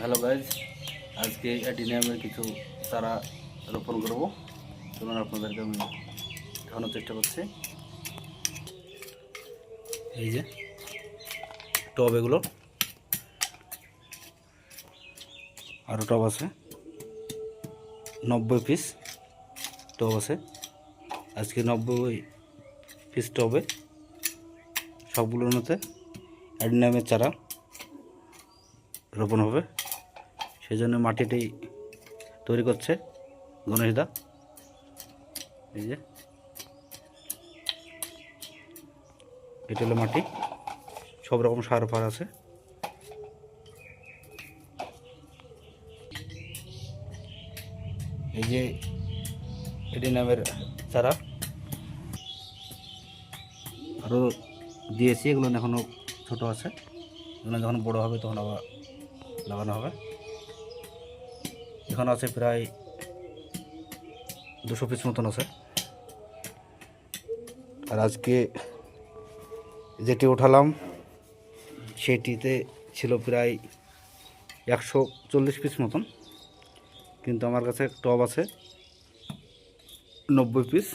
Hello guys আজকে অ্যাডিনিয়ামের কিছু চারা রোপণ করব। চলুন আপনাদেরকে আমি দেখানোর চেষ্টা করছি। এই যে টব এগুলো। আরও টব আছে। নব্বই পিস টব আছে। আজকে নব্বই পিস টবে সবগুলোর মধ্যে অ্যাডিনিয়ামের চারা রোপণ হবে। সেই জন্য মাটিটি তৈরি করছে গণেশদা এই যে। এটা হলো মাটি। সব রকম সার ফার আছে। এই যে এটি নামের চারা। আরও দিয়েছি, এগুলো এখনও ছোট আছে। এগুলো যখন বড় হবে তখন আবার লাগানো হবে। এখানে আছে প্রায় দুশো পিস মতন আছে। আর আজকে যেটি উঠালাম, সেটিতে ছিল প্রায় একশো চল্লিশ পিস মতন। কিন্তু আমার কাছে টব আছে নব্বই পিস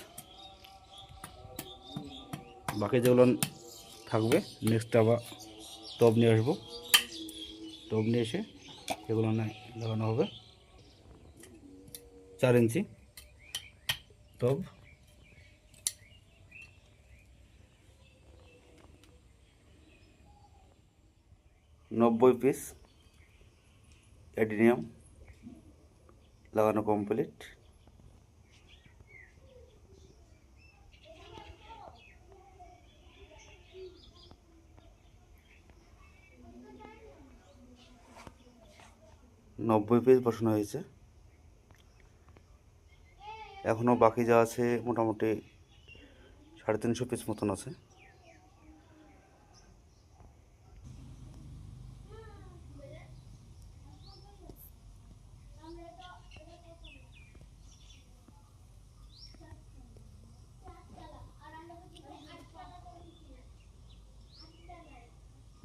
বাকি যেগুলো থাকবে নেক্সট আবার টব নিয়ে আসব। নিয়ে এসে এগুলো লাগানো হবে। চার ইঞ্চি টব নব্বই পিস অ্যাডিনিয়াম লাগানো কমপ্লিট নব্বই পিস বসানো হয়েছে। এখনও বাকি যা আছে মোটামুটি সাড়ে তিনশো পিস মতন আছে।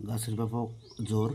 গাছের ব্যাপক জোর।